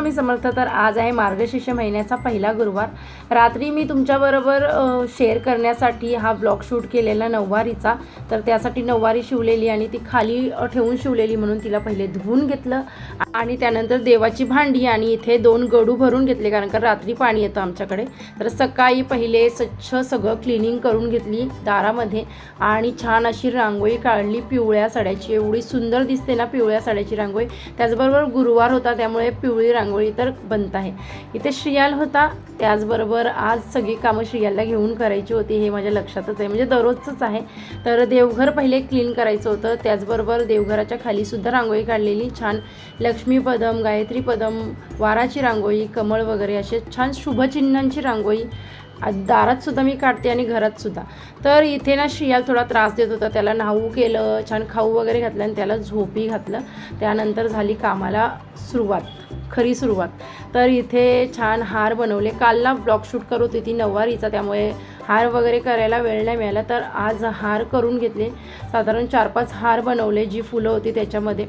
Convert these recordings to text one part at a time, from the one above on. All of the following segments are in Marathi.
स्वामी समर्थ तर आज आहे मार्गशीर्ष महिन्याचा पहिला गुरुवार. रात्री मी तुमच्याबरोबर शेअर करण्यासाठी हा ब्लॉग शूट केलेला नऊवारीचा. तर त्यासाठी नऊवारी शिवलेली आणि ती खाली ठेवून शिवलेली म्हणून तिला पहिले धुवून घेतलं. आणि त्यानंतर देवाची भांडी आणि इथे दोन गडू भरून घेतले कारण का रात्री पाणी येतं आमच्याकडे. तर सकाळी पहिले स्वच्छ सगळं क्लिनिंग करून घेतली दारामध्ये आणि छान अशी रांगोळी काढली पिवळ्या साड्याची. एवढी सुंदर दिसते ना पिवळ्या साड्याची रांगोळी. त्याचबरोबर गुरुवार होता त्यामुळे पिवळी रांगोळी तर बनत आहे. इथे श्रियाल होता. त्याचबरोबर आज सगळी कामं श्रियालला घेऊन करायची होती हे माझ्या लक्षातच आहे. म्हणजे दररोजचंच आहे. तर देवघर पहिले क्लीन करायचं होतं. त्याचबरोबर देवघराच्या खालीसुद्धा रांगोळी काढलेली. छान लक्ष्मीपदम गायत्रीपदम वाराची रांगोळी कमळ वगैरे असे छान शुभचिन्हांची रांगोळी दारात सुद्धा मी काढते आणि घरात सुद्धा. तर इथे ना श्रियाल थोडा त्रास देत होता. त्याला न्हाऊ केलं छान खाऊ वगैरे घातलं आणि त्याला झोपी घातलं. त्यानंतर झाली कामाला सुरुवात. खरी सुरुवात. तर इथे छान हार बनवले. कालला ब्लॉग शूट करत होती नऊवारीचा त्यामुळे हार वगैरे करायला वेळ नाही मिळाला तर आज हार करून घेतले. साधारण चार पाच हार बनवले जी फुलं होती त्याच्यामध्ये.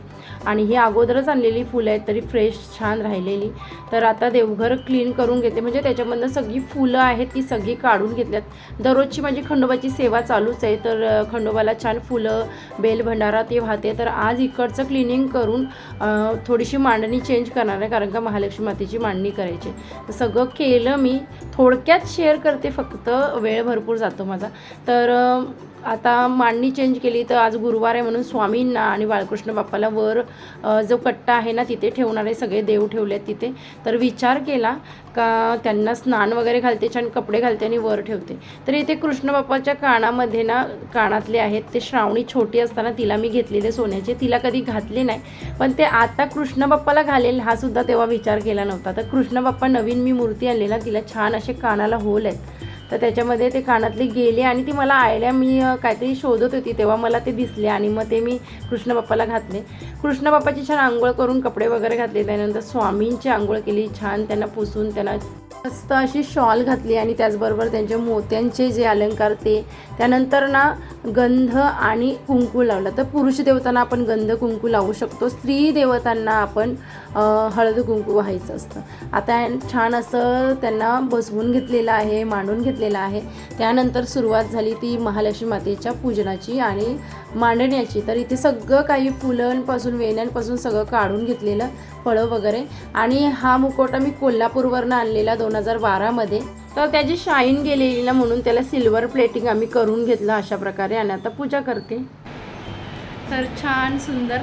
आणि ही अगोदरच आणलेली फुलं आहेत तरी फ्रेश छान राहिलेली. तर आता देवघर क्लीन करून घेते. म्हणजे त्याच्यामधनं सगळी फुलं आहेत ती सगळी काढून घेतल्यात. दररोजची माझी खंडोबाची सेवा चालूच आहे तर खंडोबाला छान फुलं बेल भंडारा ते वाहते. तर आज इकडचं क्लिनिंग करून थोडीशी मांडणी चेंज करणार आहे कारण का महालक्ष्मी मातेची मांडणी करायची तर सगळं केलं मी. थोडक्यात शेअर करते फक्त वेळ वेळ भरपूर जातो माझा. तर आता मांडणी चेंज केली तर आज गुरुवार आहे म्हणून स्वामींना आणि बाळकृष्ण बाप्पाला वर जो कट्टा आहे ना तिथे ठेवणारे सगळे देव ठेवले आहेत तिथे. तर विचार केला का त्यांना स्नान वगैरे घालते छान कपडे घालते आणि वर ठेवते. तर इथे कृष्ण बाप्पाच्या कानामध्ये ना कानातले आहेत ते श्रावणी छोटी असताना तिला मी घेतलेले सोन्याचे. तिला कधी घातले नाही. पण ते आता कृष्ण बाप्पाला घालेल हा सुद्धा तेव्हा विचार केला नव्हता. तर कृष्ण बाप्पा नवीन मी मूर्ती आणली ना तिला छान असे कानाला होल आहेत. तर त्याच्यामध्ये ते कानातली गेले आणि ती मला आयडिया मी काहीतरी शोधत होती तेव्हा मला ते दिसले आणि मग ते मी कृष्ण बाप्पाला घातले. कृष्णबाप्पाची छान आंघोळ करून कपडे वगैरे घातले त्यानंतर स्वामींची आंघोळ केली छान त्यांना पुसून त्यांना मस्त अशी शॉल घातली आणि त्याचबरोबर त्यांचे मोत्यांचे जे अलंकार ते त्यानंतर ना गंध आणि कुंकू लावला. तर पुरुष देवतांना आपण गंध कुंकू लावू शकतो स्त्री देवतांना आपण हळद कुंकू व्हायचं असतं. आता छान असं त्यांना बसवून घेतलेलं आहे मांडून घेतलेलं आहे. त्यानंतर सुरुवात झाली ती महालक्ष्मी मातेच्या पूजनाची आणि मांडण्याची तर इथे सगळं काही फुलांपासून वेण्यांपासून सगळं काढून घेतलेलं फळं वगैरे. आणि हा मुकोटा मी कोल्हापूरवरनं आणलेला दोन हजार बारामध्ये. तर त्याची शाईन गेलेली ना म्हणून त्याला सिल्वर प्लेटिंग आम्ही करून घेतलं अशा प्रकारे आणि आता पूजा करते. तर छान सुंदर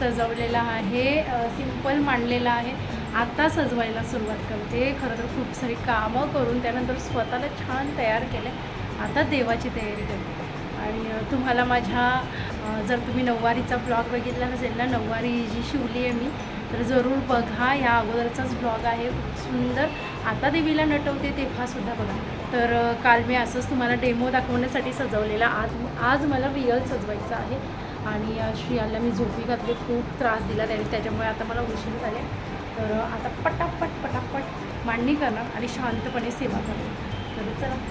सजवलेला आहे सिंपल मांडलेला आहे. आता सजवायला सुरुवात करते. खरं तर खूप सारी कामं करून त्यानंतर स्वतःला छान तयार केलं आता देवाची तयारी करते. आणि तुम्हाला माझ्या जर तुम्ही नऊवारीचा ब्लॉग बघितला नसेल ना नऊवारी जी शिवली आहे मी तर जरूर बघा. या अगोदरचाच ब्लॉग आहे खूप सुंदर. आता देवीला नटवते तेव्हासुद्धा बघा. तर काल मी असंच तुम्हाला डेमो दाखवण्यासाठी सजवलेला. आज आज मला रिअल सजवायचं आहे. आणि श्रियाला मी झोपी घातली खूप त्रास दिला त्याने. त्याच्यामुळे आता मला उशीर झाले तर आता पटापट पटापट मांडणी करणार आणि शांतपणे सेवा करणार.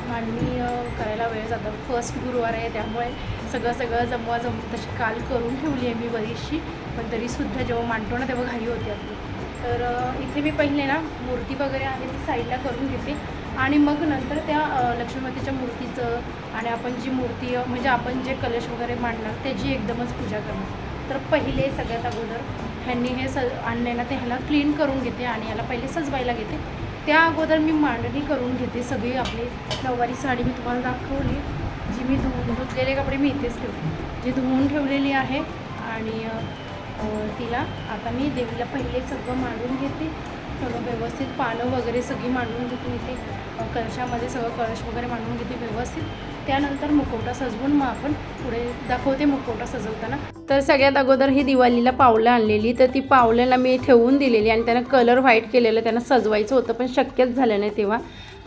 मांडणी करायला वेळ जातो. फर्स्ट गुरुवार आहे त्यामुळे सगळं सगळं जमवा जम तशी काल करून ठेवली आहे मी बरीचशी. पण तरीसुद्धा जेव्हा मांडतो ना तेव्हा घाई होती आपली. तर इथे मी पहिले ना मूर्ती वगैरे आहे ती साईडला करून घेते. आणि मग नंतर त्या लक्ष्मीमातेच्या मूर्तीचं आणि आपण जी मूर्ती म्हणजे आपण जे कलश वगैरे मांडणार त्याची एकदमच पूजा करणार. तर पहिले सगळ्यात अगोदर ह्यांनी हे स आणले ना ते ह्याला क्लीन करून घेते आणि याला पहिले सजवायला घेते. त्या अगोदर मी मांडणी करून घेते सगळी आपली. नऊवारी साडी मी तुम्हाला दाखवली जी मी धुवून धुतलेले कपडे मी इथेच ठेवले जी धुवून ठेवलेली आहे आणि तिला आता मी देवीला पहिले सगळं मांडून घेते. सगळं व्यवस्थित पानं वगैरे सगळी मांडून घेते इथे. कळशामध्ये सगळं कळश वगैरे मांडून घेते व्यवस्थित. त्यानंतर मुखवटा सजवून मग आपण पुढे दाखवते मुखवटा सजवताना. तर सगळ्यात अगोदर ही दिवाळीला पावलं आणलेली तर ती पावलेला मी ठेवून दिलेली आणि त्यांना कलर व्हाईट केलेलं त्यांना सजवायचं होतं पण शक्यच झालं नाही तेव्हा.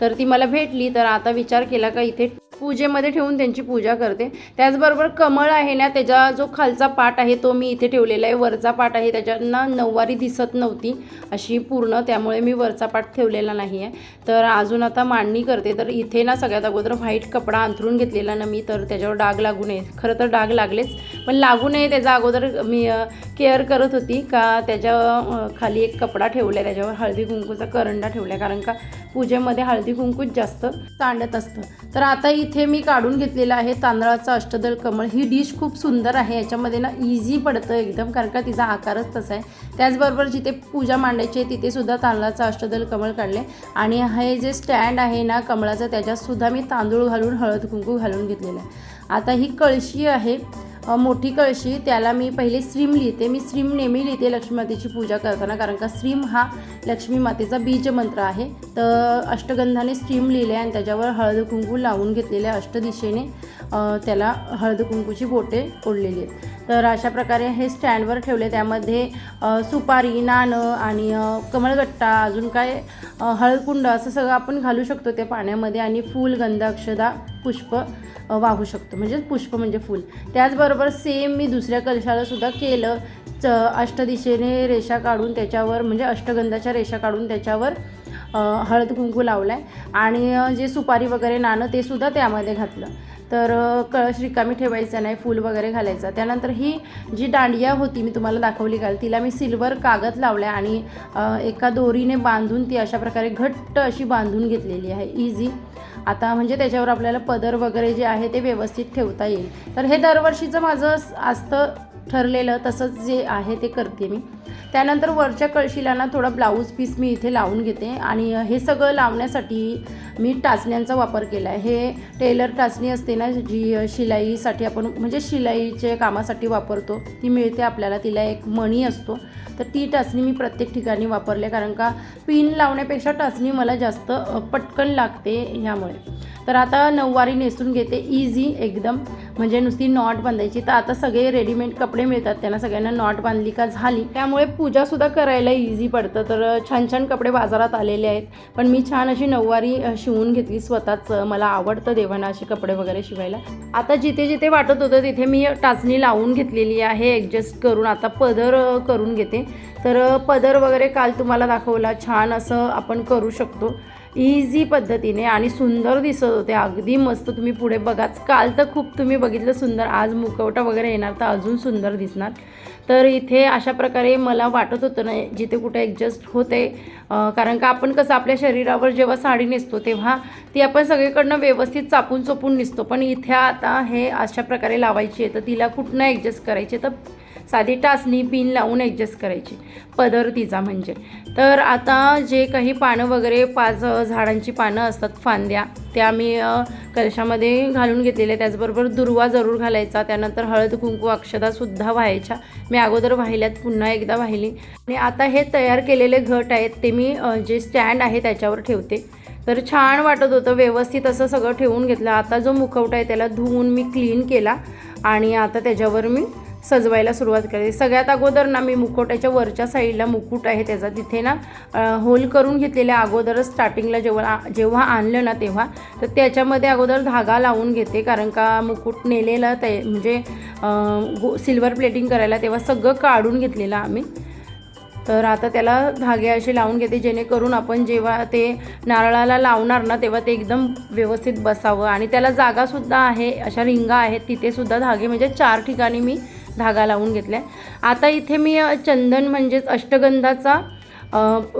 तर ती मला भेटली तर आता विचार केला का इथे पूजेमध्ये ठेवून त्यांची पूजा करते. त्याचबरोबर कमळ आहे ना त्याचा जो खालचा पाट आहे तो मी इथे ठेवलेला आहे. वरचा पाट आहे त्याच्याना नऊवारी दिसत नव्हती अशी पूर्ण त्यामुळे मी वरचा पाट ठेवलेला नाही आहे. तर अजून आता मांडणी करते. तर इथे ना सगळ्यात अगोदर व्हाईट कपडा अंथरून घेतलेला ना मी तर त्याच्यावर डाग लागू नये. खरं तर डाग लागलेच पण लागू नये त्याचा अगोदर मी केअर करत होती का त्याच्याखाली एक कपडा ठेवला आहे त्याच्यावर हळदी कुंकूचा करंडा ठेवला आहे कारण का पूजेमध्ये हळदी कुंकूच जास्त सांडत असतं. तर आता इथे मी काढून घेतलेलं आहे. तांदळाचं अष्टदल कमळ. ही डिश खूप सुंदर आहे. याच्यामध्ये ना इझी पडतं एकदम कारण का तिचा आकारच तसा आहे. त्याचबरोबर जिथे पूजा मांडायची आहे तिथे सुद्धा तांदळाचं अष्टदल कमळ काढले. आणि हे जे स्टँड आहे ना कमळाचं त्याच्यात सुद्धा मी तांदूळ घालून हळद कुंकू घालून घेतलेलं आहे. आता ही कळशी आहे. मोठी कळशी त्याला मी पहिले श्रीम लिहिते. मी श्रीम नेहमी लिहिते लक्ष्मीमातेची पूजा करताना कारण का श्रीम हा लक्ष्मी मातेचा बीज मंत्र आहे. तर अष्टगंधाने श्रीम लिहिले आणि त्याच्यावर हळद कुंकू लावून घेतलेल्या अष्टदिशेने त्याला हळद कुंकूची बोटे ओढलेली आहेत. तर अशा प्रकारे हे स्टँडवर ठेवले. त्यामध्ये सुपारी नाणं आणि कमळगट्टा अजून काय हळदकुंड असं सगळं आपण घालू शकतो त्या पाण्यामध्ये. आणि फूल गंध अक्षदा पुष्प वाहू शकतो. म्हणजेच पुष्प म्हणजे फूल. त्याचबरोबर सेम मी दुसऱ्या कलशाला सुद्धा केलं. च अष्टदिशेने रेषा काढून त्याच्यावर म्हणजे अष्टगंधाच्या रेषा काढून त्याच्यावर हळद कुंकू लावला आहे आणि जे सुपारी वगैरे नाणं ते सुद्धा त्यामध्ये घातलं. तर कळश रिकामी ठेवायचा नाही फूल वगैरे घालायचं. त्यानंतर ही जी दांडिया होती मी तुम्हाला दाखवली काल तिला मी सिल्वर कागद लावला आणि एका दोरीने बांधून ती अशा प्रकारे घट्ट अशी बांधून घेतलेली आहे इझी आता म्हणजे त्याच्यावर आपल्याला पदर वगैरे जे आहे ते व्यवस्थित ठेवता येईल. तर हे दरवर्षीचं माझं असतं ठरलेलं तसंच जे आहे ते करते मी. त्यानंतर वरच्या कळशीला ना थोडा ब्लाऊज पीस मी इथे लावून घेते. आणि हे सगळं लावण्यासाठी मी टाचण्यांचा वापर केला आहे हे टेलर टाचणी असते ना जी शिलाईसाठी आपण म्हणजे शिलाईच्या कामासाठी वापरतो ती मिळते आपल्याला. तिला एक मणी असतो. तर ती टाचणी मी प्रत्येक ठिकाणी वापरले कारण का पिन लावण्यापेक्षा टाचणी मला जास्त पटकन लागते ह्यामुळे. तर आता नऊवारी नेसून घेते. इझी एकदम. म्हणजे नुसती नॉट बांधायची. तर आता सगळे रेडीमेड कपडे मिळतात. त्यांना सगळ्यांना नॉट बांधली का झाली. त्यामुळे पूजासुद्धा करायला इझी पडतं. तर छान छान कपडे बाजारात आलेले आहेत. पण मी छान अशी नऊवारी शिवून घेतली स्वतःच. मला आवडतं देवांना असे कपडे वगैरे शिवायला. आता जिथे जिथे वाटत होतं तिथे मी टाचणी लावून घेतलेली आहे. ॲडजस्ट करून आता पदर करून घेते. तर पदर वगैरे काल तुम्हाला दाखवला. छान असं आपण करू शकतो. इझी पद्धतीने आणि सुंदर दिसत होते. अगदी मस्त तुम्ही पुढे बघाच. काल तर खूप तुम्ही बघितलं सुंदर. आज मुखवटा वगैरे येणार तर अजून सुंदर दिसणार. तर इथे अशा प्रकारे मला वाटत होतं ना जिथे कुठे ॲडजस्ट होते. कारण का आपण कसं आपल्या शरीरावर जेव्हा साडी नेसतो तेव्हा ती आपण सगळीकडनं व्यवस्थित चापून चोपून निसतो. पण इथे आता हे अशा प्रकारे लावायची आहे तर तिला कुठनं ॲडजस्ट करायचे? तर साधी टाचणी पिन लावून ॲडजस्ट करायची. पदर तिचा म्हणजे. तर आता जे काही पानं वगैरे पाच झाडांची पानं असतात फांद्या त्या मी कलशामध्ये घालून घेतलेल्या त्याचबरोबर दुर्वा जरूर घालायचा. त्यानंतर हळद कुंकू अक्षदासुद्धा व्हायच्या. मी अगोदर वाहिल्यात पुन्हा एकदा वाहिली. आणि आता हे तयार केलेले घट आहेत ते मी जे स्टँड आहे त्याच्यावर ठेवते. तर छान वाटत होतं व्यवस्थित असं सगळं ठेवून घेतलं. आता जो मुखवटा आहे त्याला धुवून मी क्लीन केला. आणि आता त्याच्यावर मी सजवायला सुरुवात करते सगळ्यात अगोदर ना मी मुखवट्याच्या वरच्या साईडला मुकुट आहे त्याचा. तिथे ना होल करून घेतलेल्या अगोदरच स्टार्टिंगला जेव्हा जेव्हा आणलं ना तेव्हा तर त्याच्यामध्ये अगोदर धागा लावून घेते. कारण का मुकुट नेलेला ते म्हणजे गो सिल्वर प्लेटिंग करायला तेव्हा सगळं काढून घेतलेलं आम्ही. तर आता त्याला धागे असे लावून घेते. जेणेकरून आपण जेव्हा ते नारळाला लावणार ना तेव्हा ते एकदम व्यवस्थित बसावं. आणि त्याला जागासुद्धा आहे अशा रिंगा आहेत. तिथेसुद्धा धागे म्हणजे चार ठिकाणी मी धागा लावून घेतला आता इथे मी चंदन म्हणजेच अष्टगंधाचा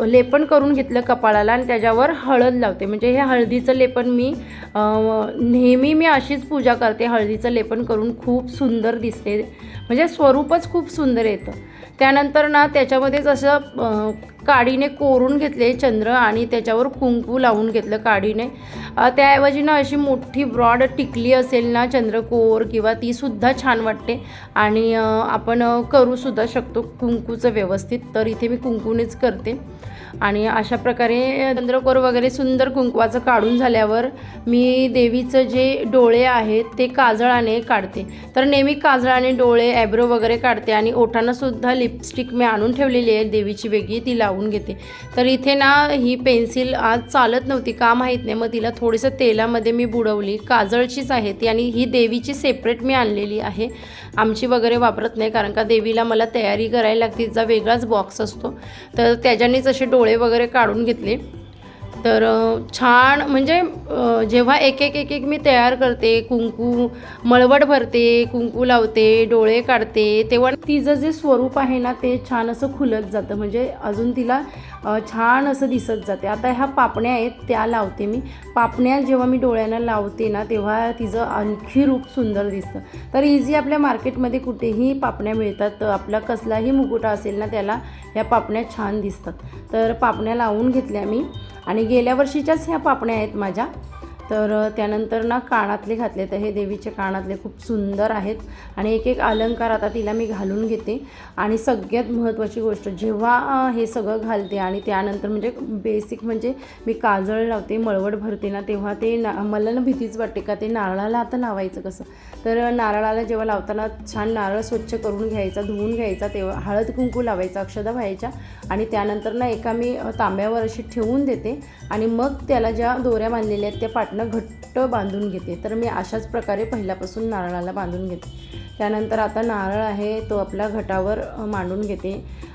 लेपन करून घेतलं कपाळाला आणि त्याच्यावर हळद लावते. म्हणजे हे हळदीचं लेपन मी नेहमी मी अशीच पूजा करते. हळदीचं लेपन करून खूप सुंदर दिसते. म्हणजे स्वरूपच खूप सुंदर येतं. त्यानंतर ना त्याच्यामध्येच असं काडीने कोरून घेतले चंद्र आणि त्याच्यावर कुंकू लावून घेतलं काडीने त्याऐवजी ना अशी मोठी ब्रॉड टिकली असेल ना चंद्रकोर किंवा तीसुद्धा छान वाटते. आणि आपण करूसुद्धा शकतो कुंकूचं व्यवस्थित तर इथे मी कुंकूनेच करते. आणि अशा प्रकारे चंद्रकोर वगैरे सुंदर कुंकवाचं काढून झाल्यावर मी देवीचं जे डोळे आहेत ते काजळाने काढते. तर नेहमी काजळाने डोळे ॲब्रो वगैरे काढते आणि ओठांनासुद्धा लिपस्टिक मी आणून ठेवलेली आहे देवीची वेगळी ती लावून लावून घेते. तर इथे ना ही पेन्सिल आज चालत नव्हती का माहीत नाही मग तिला थोडंसं तेलामध्ये मी बुडवली. काजळचीच आहे ती आणि ही देवीची सेपरेट मी आणलेली आहे. आमची वगैरे वापरत नाही कारण का देवीला मला तयारी करायला लागते. तिचा वेगळाच बॉक्स असतो. तर त्याच्यानेच असे डोळे वगैरे काढून घेतले. तर छान म्हणजे जेव्हा एक एक एक एक मी तयार करते कुंकू मळवट भरते कुंकू लावते डोळे काढते तेव्हा तिचं जे स्वरूप आहे ना ते छान असं खुलत जातं. म्हणजे अजून तिला छान असं दिसत जाते. आता ह्या पापण्या आहेत त्या लावते मी. पापण्या जेव्हा मी डोळ्यांना लावते ना तेव्हा तिचं आणखी रूप सुंदर दिसतं. तर इझी आपल्या मार्केटमध्ये कुठेही पापण्या मिळतात आपला कसलाही मुकुटा असेल ना त्याला ह्या पापण्या छान दिसतात. तर पापण्या लावून घेतल्या मी. आणि गेल्या वर्षीच्याच ह्या पापण्या आहेत माझ्या. तर त्यानंतर ना कानातले घातले तर हे देवीचे कानातले खूप सुंदर आहेत. आणि एक एक अलंकार आता तिला मी घालून घेते. आणि सगळ्यात महत्त्वाची गोष्ट जेव्हा हे सगळं घालते आणि त्यानंतर म्हणजे बेसिक म्हणजे मी काजळ लावते मळवट भरते ना तेव्हा ते ना मला ना भीतीच वाटते का ते नारळाला आता लावायचं कसं? तर नारळाला जेव्हा लावताना छान नारळ स्वच्छ करून घ्यायचा धुवून घ्यायचा तेव्हा हळद कुंकू लावायचा अक्षदा व्हायच्या. आणि त्यानंतर ना एका मी तांब्यावर अशी ठेवून देते. आणि मग त्याला ज्या दोऱ्या बांधलेल्या आहेत त्या पाटणं घट्ट बांधून घेते. तर मी अशाच प्रकारे पहिल्यापासून नारळाला बांधून घेते. त्यानंतर आता नारळ आहे तो आपल्या घटावर मांडून घेते.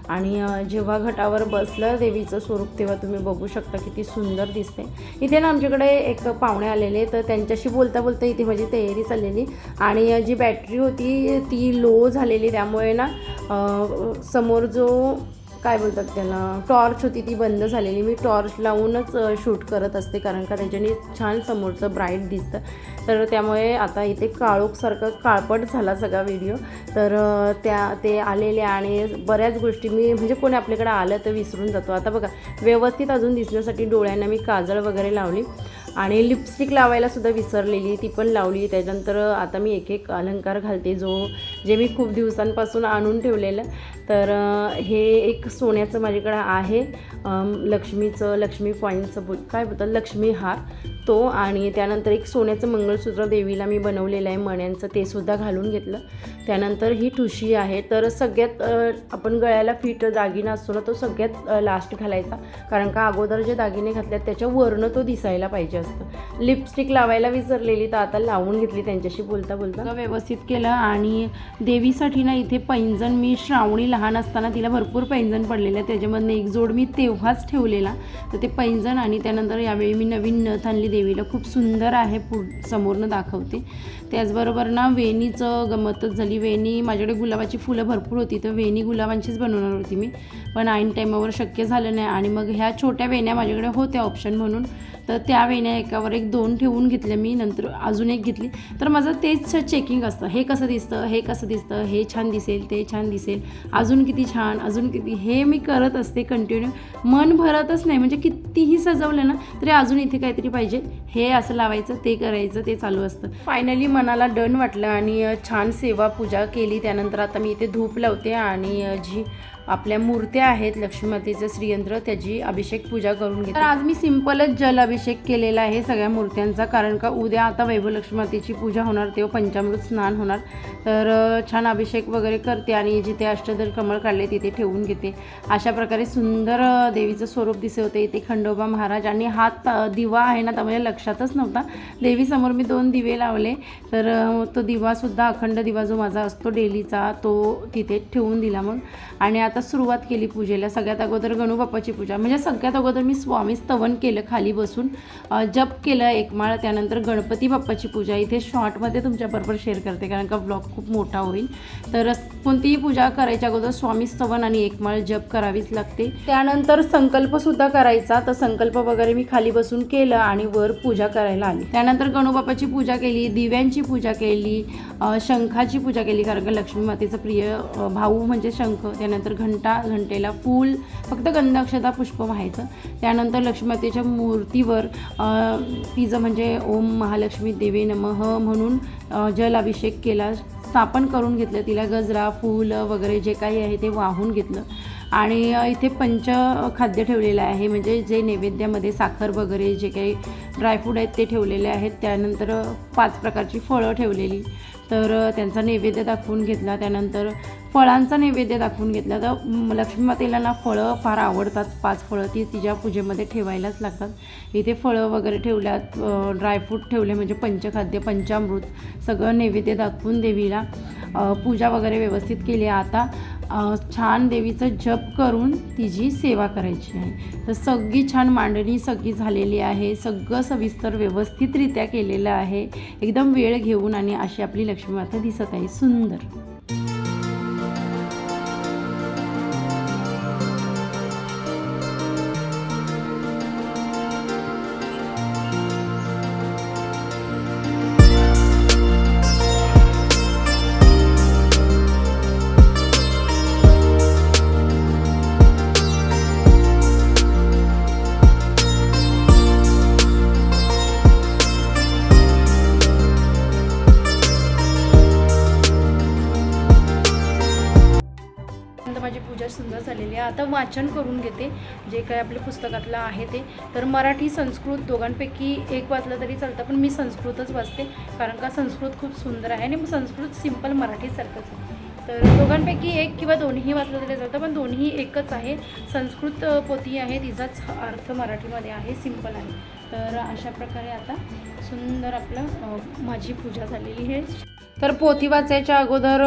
आणि जेव्हा घटावर बसलं देवीचं स्वरूप तेव्हा तुम्ही बघू शकता किती सुंदर दिसते. इथे ना आमच्याकडे एक पाहुणे आलेले तर त्यांच्याशी बोलता बोलता इथे माझी तयारी चाललेली. आणि जी बॅटरी होती ती लो झालेली. त्यामुळे ना समोर जो काय बोलतात त्याला? टॉर्च होती ती बंद झालेली. मी टॉर्च लावूनच शूट करत असते कारण का त्याच्याने छान समोरचं ब्राईट दिसतं. तर त्यामुळे आता इथे काळोखसारखं काळपट झाला सगळा व्हिडिओ तर त्या ते आलेले आणि बऱ्याच गोष्टी मी म्हणजे कोणी आपल्याकडे आलं तर विसरून जातो. आता बघा व्यवस्थित अजून दिसण्यासाठी डोळ्यांना मी काजळ वगैरे लावली. आणि लिपस्टिक लावायला सुद्धा विसरलेली ती पण लावली त्याच्यानंतर आता मी एक एक अलंकार घालते जो जे मी खूप दिवसांपासून आणून ठेवलेलं. तर हे एक सोन्याचं माझ्याकडं आहे. लक्ष्मीचं लक्ष्मी पॉईंटचं बोल काय बोलतात? लक्ष्मी हार. तो आणि त्यानंतर एक सोन्याचं मंगळसूत्र देवीला मी बनवलेलं आहे. मण्यांचं ते सुद्धा घालून घेतलं. त्यानंतर ही ठुशी आहे. तर सगळ्यात आपण गळ्याला फिट दागिना असतो ना तो सगळ्यात लास्ट घालायचा. कारण का अगोदर जे दागिने घातल्यात त्याच्यावरनं तो दिसायला पाहिजे असतं. लिपस्टिक लावायला विसरलेली तर आता लावून घेतली त्यांच्याशी बोलता बोलता. व्यवस्थित केलं आणि देवीसाठी ना इथे पैंजण मी श्रावणी लहान असताना तिला भरपूर पैंजण पडलेलं आहे त्याच्यामधनं एक जोड मी तेव्हाच ठेवलेला. तर ते पैंजण आणि त्यानंतर यावेळी मी नवीन नथ आणली देवीला. खूप सुंदर आहे पु समोरनं दाखवते. त्याचबरोबर ना वेणीचं गमतच झाली. वेणी माझ्याकडे गुलाबाची फुलं भरपूर होती तर वेणी गुलाबांचीच बनवणार होती मी. पण ऐन टाईमावर शक्य झालं नाही. आणि मग ह्या छोट्या वेण्या माझ्याकडे होत्या ऑप्शन म्हणून. तर त्या वेण्या एकावर एक दोन ठेवून घेतले मी नंतर अजून एक घेतली. तर माझं तेच चेकिंग असतं. हे कसं दिसतं? हे कसं दिसतं? हे छान दिसेल ते छान दिसेल. अजून किती छान अजून किती? हे मी करत असते कंटिन्यू मन भरतच नाही. म्हणजे कितीही सजवलं ना तरी अजून इथे काहीतरी पाहिजे. हे असं लावायचं ते करायचं ते चालू असतं. फायनली मनाला डन वाटलं आणि छान सेवा पूजा केली. त्यानंतर आता मी इथे धूप लावते आणि जी आपल्या मूर्त्या आहेत लक्ष्मीमातेचं श्रीयंत्र त्याची अभिषेक पूजा करून घेते. तर आज मी सिंपलच जल अभिषेक केलेला आहे सगळ्या मूर्त्यांचा कारण का उद्या आता वैभव लक्ष्मीमातेची पूजा होणार तेव्हा पंचामृत स्नान होणार. तर छान अभिषेक वगैरे करते आणि जिथे अष्टदल कमळ काढले तिथे ठेवून घेते. अशा प्रकारे सुंदर देवीचं स्वरूप दिसत होते इथे खंडोबा महाराज. आणि हात दिवा आहे ना त्यामुळे लक्षातच नव्हता. देवीसमोर मी दोन दिवे लावले. तर तो दिवासुद्धा अखंड दिवा जो माझा असतो डेलीचा तो तिथे ठेवून दिला मग. आणि आता सुरुवात केली पूजेला सगळ्यात अगोदर गणूबाप्पाची पूजा. म्हणजे सगळ्यात अगोदर मी स्वामी स्तवन केलं खाली बसून. जप केलं एक माळ त्यानंतर गणपती बाप्पाची पूजा. इथे शॉर्टमध्ये तुमच्याबरोबर शेअर करते कारण का ब्लॉग खूप मोठा होईल. तर कोणतीही पूजा करायच्या अगोदर स्वामी स्तवन आणि एक माळ जप करावीच लागते. त्यानंतर संकल्पसुद्धा करायचा. तर संकल्प वगैरे मी खाली बसून केलं आणि वर पूजा करायला आली. त्यानंतर गणूबाप्पाची पूजा केली दिव्यांची पूजा केली शंखाची पूजा केली कारण का लक्ष्मी मातेचं प्रिय भाऊ म्हणजे शंख. त्यानंतर घंटा घंटेला फूल फक्त गंधाक्षता पुष्प व्हायचं त्यानंतर लक्ष्मी मातेच्या मूर्तीवर तिचं म्हणजे ओम महालक्ष्मी देवे नमः म्हणून जल अभिषेक केला स्थापन करून घेतलं. तिला गजरा फूल वगैरे जे काही आहे ते वाहून घेतलं. आणि इथे पंच खाद्य ठेवलेलं आहे. म्हणजे जे नैवेद्यामध्ये साखर वगैरे जे काही ड्रायफ्रूट आहेत ते ठेवलेले आहेत. त्यानंतर पाच प्रकारची फळं ठेवलेली. तर त्यांचा नैवेद्य दाखवून घेतला. त्यानंतर फळांचा नैवेद्य दाखवून घेतला. तर लक्ष्मी मातेला ना फळं फार आवडतात. पाच फळं ती तिच्या पूजेमध्ये ठेवायलाच लागतात. इथे फळं वगैरे ठेवल्यात. ड्रायफ्रूट ठेवले म्हणजे पंचखाद्य पंचामृत सगळं नैवेद्य दाखवून देवीला पूजा वगैरे व्यवस्थित केली. आता छान देवीचं जप करून तिची सेवा करायची आहे. तर सगळी छान मांडणी सगळी झालेली आहे. सगळं सविस्तर व्यवस्थितरित्या केलेलं आहे. एकदम वेळ घेऊन आणि अशी आपली लक्ष्मी माता दिसत आहे. सुंदर. सुंदर झालेली आहे आता वाचन करून घेते. जे काय आपल्या पुस्तकातलं आहे ते. तर मराठी संस्कृत दोघांपैकी एक वाचलं तरी चालतं. पण मी संस्कृतच वाचते. कारण का संस्कृत खूप सुंदर आहे आणि संस्कृत सिंपल मराठीसारखंच आहे. तर दोघांपैकी एक किंवा दोन्ही वाचलं तरी चालतं. पण दोन्ही एकच आहे. संस्कृत पोथी आहे. तिचाच अर्थ मराठीमध्ये आहे. सिंपल आहे. तर अशा प्रकारे आता सुंदर आपलं माझी पूजा झालेली आहे. तर पोथी वाचायच्या अगोदर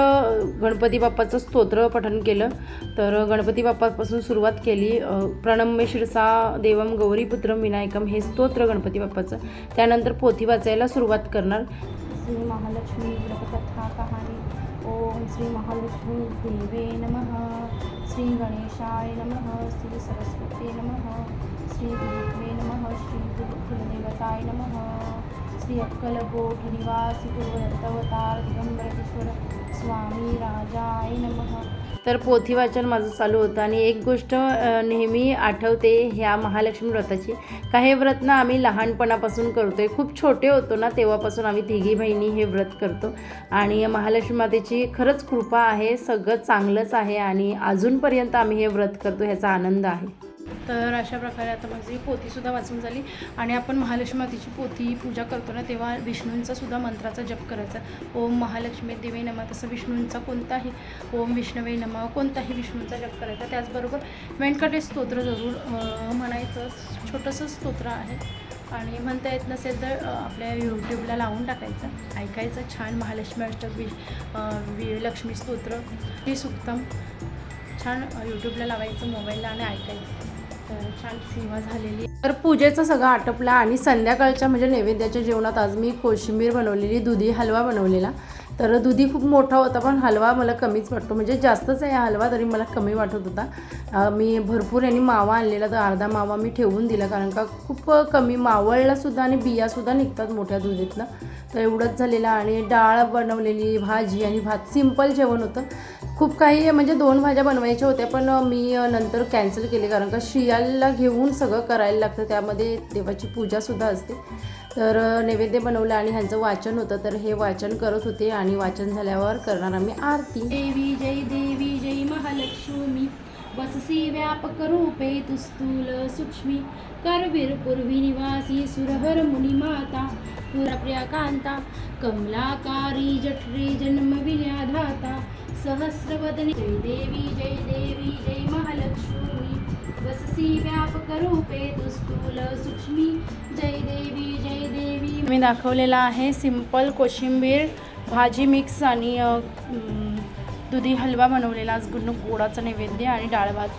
गणपती बाप्पाचं स्तोत्र पठन केलं. तर गणपती बाप्पापासून सुरुवात केली. प्रणम्य शिरसा देवम गौरीपुत्रम विनायकम हे स्तोत्र गणपती बाप्पाचं. त्यानंतर पोथी वाचायला सुरुवात करणार. श्री महालक्ष्मी व्रतकथा कहाणी. ओम श्री महालक्ष्मी देवे नमः. श्री गणेशाय नमः. श्री सरस्वती नमः. श्री गुरुत्वे नमः श्री कुलदेवताय नमः। श्री अक्कलकोट निवासी पूर्वदत्तवतार दिगंबरेश्वर स्वामी राजाय नमः तर पोथी वाचन माझं चालू होतं आणि एक गोष्ट नेहमी आठवते ह्या महालक्ष्मी व्रताची. का हे व्रत ना आम्ही लहानपणापासून करतो आहे खूप छोटे होतो ना तेव्हापासून आम्ही तिघी बहिणी हे व्रत करतो. आणि महालक्ष्मी मातेची खरंच कृपा आहे सगळं चांगलंच आहे आणि अजूनपर्यंत आम्ही हे व्रत करतो ह्याचा आनंद आहे. तर अशा प्रकारे आता माझी पोतीसुद्धा वाचून झाली. आणि आपण महालक्ष्मी मातेची पोती पूजा करतो ना तेव्हा विष्णूंचा सुद्धा मंत्राचा जप करायचा. ओम महालक्ष्मी देवे नमा. तसं विष्णूंचा कोणताही ओम विष्णवे नमा. कोणताही विष्णूंचा जप करायचा. त्याचबरोबर व्यंकटेश स्तोत्र जरूर म्हणायचं. छोटंसं स्तोत्र आहे. आणि म्हणता येत नसेल तर आपल्या यूट्यूबला लावून टाकायचं. ऐकायचं छान महालक्ष्मी अष्टक वि वि लक्ष्मी स्तोत्र. हे सुक्तम छान यूट्यूबला लावायचं मोबाईलला आणि ऐकायचं. तर छान सेवा झालेली तर पूजेचं सगळं आटपलं आणि संध्याकाळच्या म्हणजे नैवेद्याच्या जेवणात आज मी कोशिंबीर बनवलेली दुधी हलवा बनवलेला. तर दुधी खूप मोठा होता पण हलवा मला कमीच वाटतो. म्हणजे जास्तच आहे हलवा तरी मला कमी वाटत होता. मी भरपूर यांनी मावा आणलेला तर अर्धा मावा मी ठेवून दिला कारण का खूप कमी मावळलासुद्धा आणि बियासुद्धा निघतात मोठ्या दुधीतनं. तर एवढंच झालेलं आणि डाळ बनवलेली भाजी आणि भात. सिंपल जेवण होतं. खूप काही म्हणजे दोन भाज्या बनवायच्या होत्या पण मी नंतर कॅन्सल केले. कारण का शियाला घेऊन सगळं करायला लागतं त्यामध्ये देवाची पूजासुद्धा असते. तर नैवेद्य बनवलं आणि ह्यांचं वाचन होतं. तर हे वाचन करत होते आणि वाचन झाल्यावर करणार आम्ही आरती. देवी जय देवी जय महालक्ष्मी वससी व्यापक रूपे तुस्तूल सूक्ष्मी. करवीर पूर्वी निवासी सुरहर मुनिमाता पुरप्रिया कांता कमलाकारी जठरे जन्म विन्याधाता सहस्रवदने। जय देवी जय देवी जय महालक्ष्मी। वससी व्यापक रूपे दुस्तूल सूक्ष्मी। जय देवी जय देवी। मी दाखवलेला आहे सिंपल कोशिंबीर भाजी मिक्स आणि दुधी हलवा बनवलेला. आज गुण गोडाचं नैवेद्य आणि डाळ भात.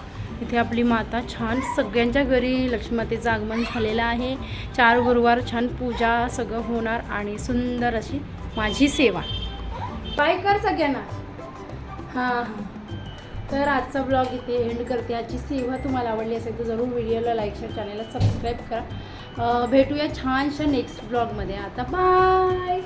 इथे आपली माता छान सगळ्यांच्या घरी लक्ष्मीमातेचं आगमन झालेलं आहे. चार गुरुवार छान पूजा सगळं होणार आणि सुंदर अशी माझी सेवा. बाय कर सगळ्यांना. हां. हां तर आजचा ब्लॉग इथे एंड करते. आजची सेवा तुम्हाला आवडली असेल तर जरूर व्हिडिओला लाईक शेअर चॅनलला सबस्क्राईब करा. भेटूया छानशा नेक्स्ट ब्लॉगमध्ये आता बाय